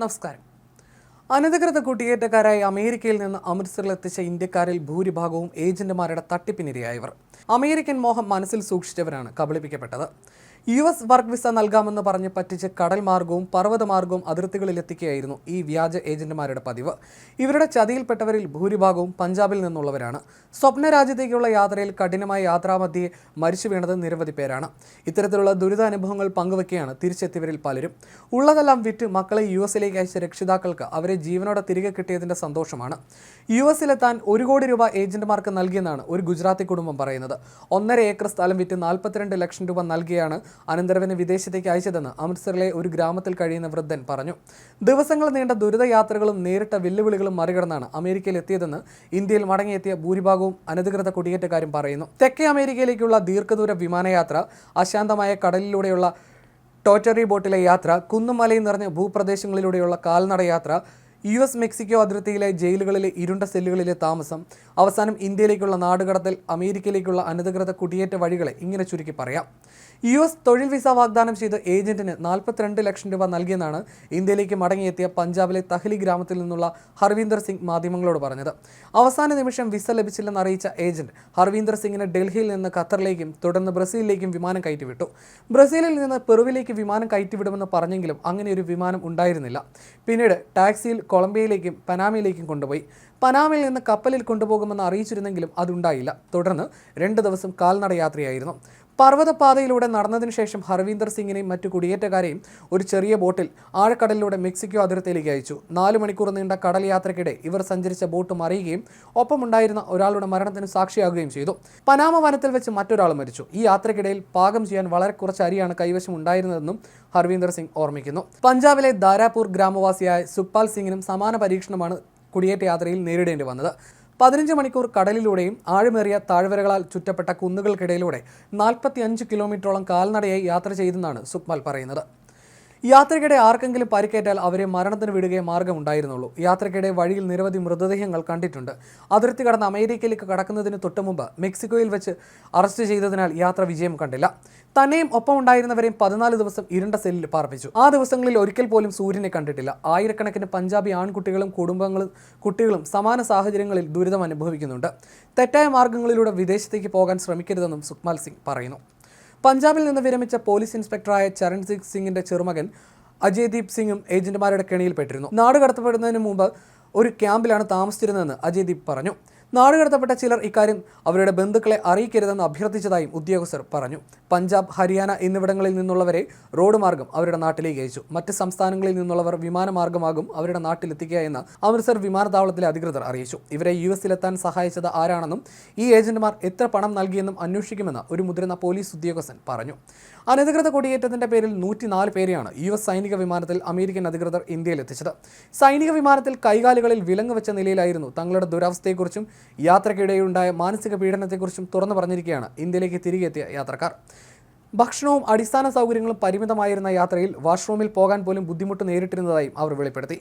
നമസ്കാരം. അനധികൃത കുടിയേറ്റക്കാരായി അമേരിക്കയിൽ നിന്ന് അമൃത്സറിൽ എത്തിച്ച ഇന്ത്യക്കാരിൽ ഭൂരിഭാഗവും ഏജന്റുമാരുടെ തട്ടിപ്പിനിരയായവർ. അമേരിക്കൻ മോഹം മനസ്സിൽ സൂക്ഷിച്ചവരാണ് കബളിപ്പിക്കപ്പെട്ടത്. യു എസ് വർക്ക് വിസ നൽകാമെന്ന് പറഞ്ഞ് പറ്റിച്ച് കടൽ മാർഗവും പർവതമാർഗവും അതിർത്തികളിലെത്തിക്കുകയായിരുന്നു ഈ വ്യാജ ഏജന്റുമാരുടെ പതിവ്. ഇവരുടെ ചതിയിൽപ്പെട്ടവരിൽ ഭൂരിഭാഗവും പഞ്ചാബിൽ നിന്നുള്ളവരാണ്. സ്വപ്ന രാജ്യത്തേക്കുള്ള യാത്രയിൽ കഠിനമായ യാത്രാമധ്യേ മരിച്ചു വീണത് നിരവധി പേരാണ്. ഇത്തരത്തിലുള്ള ദുരിതാനുഭവങ്ങൾ പങ്കുവെക്കുകയാണ് തിരിച്ചെത്തിയവരിൽ പലരും. ഉള്ളതെല്ലാം വിറ്റ് മക്കളെ യു എസിലേക്ക് അയച്ച രക്ഷിതാക്കൾക്ക് അവരെ ജീവനോടെ തിരികെ കിട്ടിയതിന്റെ സന്തോഷമാണ്. യു എസിലെത്താൻ ഒരു കോടി രൂപ ഏജന്റുമാർക്ക് നൽകിയെന്നാണ് ഒരു ഗുജറാത്തി കുടുംബം പറയുന്നത്. ഒന്നര ഏക്കർ സ്ഥലം വിറ്റ് നാൽപ്പത്തിരണ്ട് ലക്ഷം രൂപ നൽകിയാണ് അനന്തരവനെ വിദേശത്തേക്ക് അയച്ചതെന്ന് അമൃത്സറിലെ ഒരു ഗ്രാമത്തിൽ കഴിയുന്ന വൃദ്ധൻ പറഞ്ഞു. ദിവസങ്ങൾ നീണ്ട ദുരിതയാത്രകളും നേരിട്ട വെല്ലുവിളികളും മറികടന്നാണ് അമേരിക്കയിൽ എത്തിയതെന്ന് ഇന്ത്യയിൽ മടങ്ങിയെത്തിയ ഭൂരിഭാഗവും അനധികൃത കുടിയേറ്റക്കാരും പറയുന്നു. തെക്കേ അമേരിക്കയിലേക്കുള്ള ദീർഘദൂര വിമാനയാത്ര അശാന്തമായ കടലിലൂടെയുള്ള ടോറ്ററി ബോട്ടിലെ യാത്ര കുന്നും മലയും നിറഞ്ഞ ഭൂപ്രദേശങ്ങളിലൂടെയുള്ള കാൽനട യാത്ര യു എസ് മെക്സിക്കോ അതിർത്തിയിലെ ജയിലുകളിലെ ഇരുണ്ട സെല്ലുകളിലെ താമസം അവസാനം ഇന്ത്യയിലേക്കുള്ള നാടുകടത്തൽ അമേരിക്കയിലേക്കുള്ള അനധികൃത കുടിയേറ്റ വഴികളെ ഇങ്ങനെ ചുരുക്കി പറയാം. യു എസ് തൊഴിൽ വിസ വാഗ്ദാനം ചെയ്ത് ഏജന്റിന് നാൽപ്പത്തിരണ്ട് ലക്ഷം രൂപ നൽകിയെന്നാണ് ഇന്ത്യയിലേക്ക് മടങ്ങിയെത്തിയ പഞ്ചാബിലെ തഹ്ലി ഗ്രാമത്തിൽ നിന്നുള്ള ഹർവീന്ദർ സിംഗ് മാധ്യമങ്ങളോട് പറഞ്ഞത്. അവസാന നിമിഷം വിസ ലഭിച്ചില്ലെന്ന് അറിയിച്ച ഏജന്റ് ഹർവീന്ദർ സിംഗിന് ഡൽഹിയിൽ നിന്ന് ഖത്തറിലേക്കും തുടർന്ന് ബ്രസീലിലേക്കും വിമാനം കയറ്റിവിട്ടു. ബ്രസീലിൽ നിന്ന് പെറുവിലേക്ക് വിമാനം കയറ്റിവിടുമെന്ന് പറഞ്ഞെങ്കിലും അങ്ങനെ ഒരു വിമാനം ഉണ്ടായിരുന്നില്ല. പിന്നീട് ടാക്സിയിൽ കൊളംബിയയിലേക്കും പനാമയിലേക്കും കൊണ്ടുപോയി. പനാമയിൽ നിന്ന് കപ്പലിൽ കൊണ്ടുപോകുമെന്ന് അറിയിച്ചിരുന്നെങ്കിലും അതുണ്ടായില്ല. തുടർന്ന് രണ്ട് ദിവസം കാൽനട യാത്രയായിരുന്നു. പർവതപാതയിലൂടെ നടന്നതിന് ശേഷം ഹർവീന്ദർ സിംഗിനെയും മറ്റു കുടിയേറ്റക്കാരെയും ഒരു ചെറിയ ബോട്ടിൽ ആഴക്കടലിലൂടെ മെക്സിക്കോ അതിർത്തിയിലേക്ക് അയച്ചു. നാല് മണിക്കൂർ നീണ്ട കടൽ യാത്രയ്ക്കിടെ ഇവർ സഞ്ചരിച്ച ബോട്ട് മറിയുകയും ഒപ്പമുണ്ടായിരുന്ന ഒരാളുടെ മരണത്തിന് സാക്ഷിയാകുകയും ചെയ്തു. പനാമ വനത്തിൽ വെച്ച് മറ്റൊരാൾ മരിച്ചു. ഈ യാത്രയ്ക്കിടയിൽ പാകം ചെയ്യാൻ വളരെ കുറച്ച് അരിയാണ് കൈവശം ഉണ്ടായിരുന്നതെന്നും ഹർവീന്ദർ സിംഗ് ഓർമ്മിക്കുന്നു. പഞ്ചാബിലെ ദാരാപൂർ ഗ്രാമവാസിയായ സുഖ്പാൽ സിംഗിനും സമാന പരീക്ഷണമാണ് കുടിയേറ്റ യാത്രയിൽ നേരിടേണ്ടി വന്നത്. പതിനഞ്ച് മണിക്കൂർ കടലിലൂടെയും ആഴമേറിയ താഴ്വരകളാൽ ചുറ്റപ്പെട്ട കുന്നുകൾക്കിടയിലൂടെ നാൽപ്പത്തി അഞ്ച് കിലോമീറ്ററോളം കാൽനടയായി യാത്ര ചെയ്തെന്നാണ് സുക്മാൽ പറയുന്നത്. യാത്രയ്ക്കിടെ ആർക്കെങ്കിലും പരിക്കേറ്റാൽ അവരെ മരണത്തിന് വിടുകയെ മാർഗമുണ്ടായിരുന്നുള്ളൂ. യാത്രയ്ക്കിടെ വഴിയിൽ നിരവധി മൃതദേഹങ്ങൾ കണ്ടിട്ടുണ്ട്. അതിർത്തി കടന്ന് അമേരിക്കയിലേക്ക് കടക്കുന്നതിന് തൊട്ട് മുമ്പ് മെക്സിക്കോയിൽ വെച്ച് അറസ്റ്റ് ചെയ്തതിനാൽ യാത്ര വിജയം കണ്ടില്ല. തന്നെയും ഒപ്പം ഉണ്ടായിരുന്നവരെയും പതിനാല് ദിവസം ഇരുണ്ട സെല്ലിൽ പാർപ്പിച്ചു. ആ ദിവസങ്ങളിൽ ഒരിക്കൽ പോലും സൂര്യനെ കണ്ടിട്ടില്ല. ആയിരക്കണക്കിന് പഞ്ചാബി ആൺകുട്ടികളും കുടുംബങ്ങളും കുട്ടികളും സമാന സാഹചര്യങ്ങളിൽ ദുരിതം അനുഭവിക്കുന്നുണ്ട് തെറ്റായ മാർഗങ്ങളിലൂടെ വിദേശത്തേക്ക് പോകാൻ ശ്രമിക്കരുതെന്നും സുക്മാൽ സിംഗ് പറയുന്നു. പഞ്ചാബിൽ നിന്ന് വിരമിച്ച പോലീസ് ഇൻസ്പെക്ടറായ ചരൺജിത് സിംഗിന്റെ ചെറുമകൻ അജയ്ദീപ് സിംഗും ഏജന്റുമാരുടെ കെണിയിൽപ്പെട്ടിരുന്നു. നാട് കടത്തപ്പെടുന്നതിന് മുമ്പ് ഒരു ക്യാമ്പിലാണ് താമസിച്ചിരുന്നതെന്ന് അജയ്ദീപ് പറഞ്ഞു. നാട് കടത്തപ്പെട്ട ചിലർ ഇക്കാര്യം അവരുടെ ബന്ധുക്കളെ അറിയിക്കരുതെന്ന് അഭ്യർത്ഥിച്ചതായും ഉദ്യോഗസ്ഥർ പറഞ്ഞു. പഞ്ചാബ് ഹരിയാന എന്നിവിടങ്ങളിൽ നിന്നുള്ളവരെ റോഡ് മാർഗം അവരുടെ നാട്ടിലേക്ക് അയച്ചു. മറ്റ് സംസ്ഥാനങ്ങളിൽ നിന്നുള്ളവർ വിമാനമാർഗമാകും അവരുടെ നാട്ടിലെത്തിക്കുക എന്ന് അമൃത്സർ വിമാനത്താവളത്തിലെ അധികൃതർ അറിയിച്ചു. ഇവരെ യു എസിലെത്താൻ സഹായിച്ചത് ആരാണെന്നും ഈ ഏജന്റുമാർ എത്ര പണം നൽകിയെന്നും അന്വേഷിക്കുമെന്ന് ഒരു മുതിർന്ന പോലീസ് ഉദ്യോഗസ്ഥൻ പറഞ്ഞു. അനധികൃത കൊടിയേറ്റത്തിന്റെ പേരിൽ നൂറ്റിനാല് പേരെയാണ് യു എസ് സൈനിക വിമാനത്തിൽ അമേരിക്കൻ അധികൃതർ ഇന്ത്യയിലെത്തിച്ചത്. സൈനിക വിമാനത്തിൽ കൈകാലുകളിൽ വിലങ്ങ് വെച്ച നിലയിലായിരുന്നു തങ്ങളുടെ ദുരവസ്ഥയെക്കുറിച്ചും യാത്രയ്ക്കിടെയുണ്ടായ മാനസിക പീഡനത്തെക്കുറിച്ചും തുറന്നു പറഞ്ഞിരിക്കുകയാണ്. ഇന്ത്യയിലേക്ക് തിരികെ എത്തിയ യാത്രക്കാർ. ഭക്ഷണവും അടിസ്ഥാന സൗകര്യങ്ങളും പരിമിതമായിരുന്ന യാത്രയിൽ വാഷ്റൂമിൽ പോകാൻ പോലും ബുദ്ധിമുട്ട് നേരിട്ടിരുന്നതായും അവർ വെളിപ്പെടുത്തി.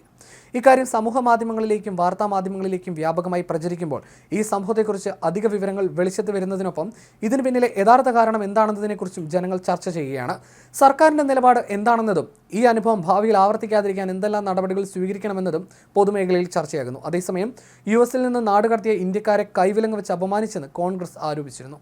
ഇക്കാര്യം സമൂഹ മാധ്യമങ്ങളിലേക്കും വാർത്താ മാധ്യമങ്ങളിലേക്കും വ്യാപകമായി പ്രചരിക്കുമ്പോൾ ഈ സംഭവത്തെക്കുറിച്ച് അധിക വിവരങ്ങൾ വെളിച്ചത്ത് വരുന്നതിനൊപ്പം ഇതിന് പിന്നിലെ യഥാർത്ഥ കാരണം എന്താണെന്നതിനെക്കുറിച്ചും ജനങ്ങൾ ചർച്ച ചെയ്യുകയാണ്. സർക്കാരിന്റെ നിലപാട് എന്താണെന്നതും ഈ അനുഭവം ഭാവിയിൽ ആവർത്തിക്കാതിരിക്കാൻ എന്തെല്ലാം നടപടികൾ സ്വീകരിക്കണമെന്നതും പൊതുമേഖലയിൽ ചർച്ചയാകുന്നു. അതേസമയം യു എസിൽ നിന്ന് നാടുകടത്തിയ ഇന്ത്യക്കാരെ കൈവിലങ്ങ് വെച്ച് അപമാനിച്ചെന്ന് കോൺഗ്രസ് ആരോപിച്ചിരുന്നു.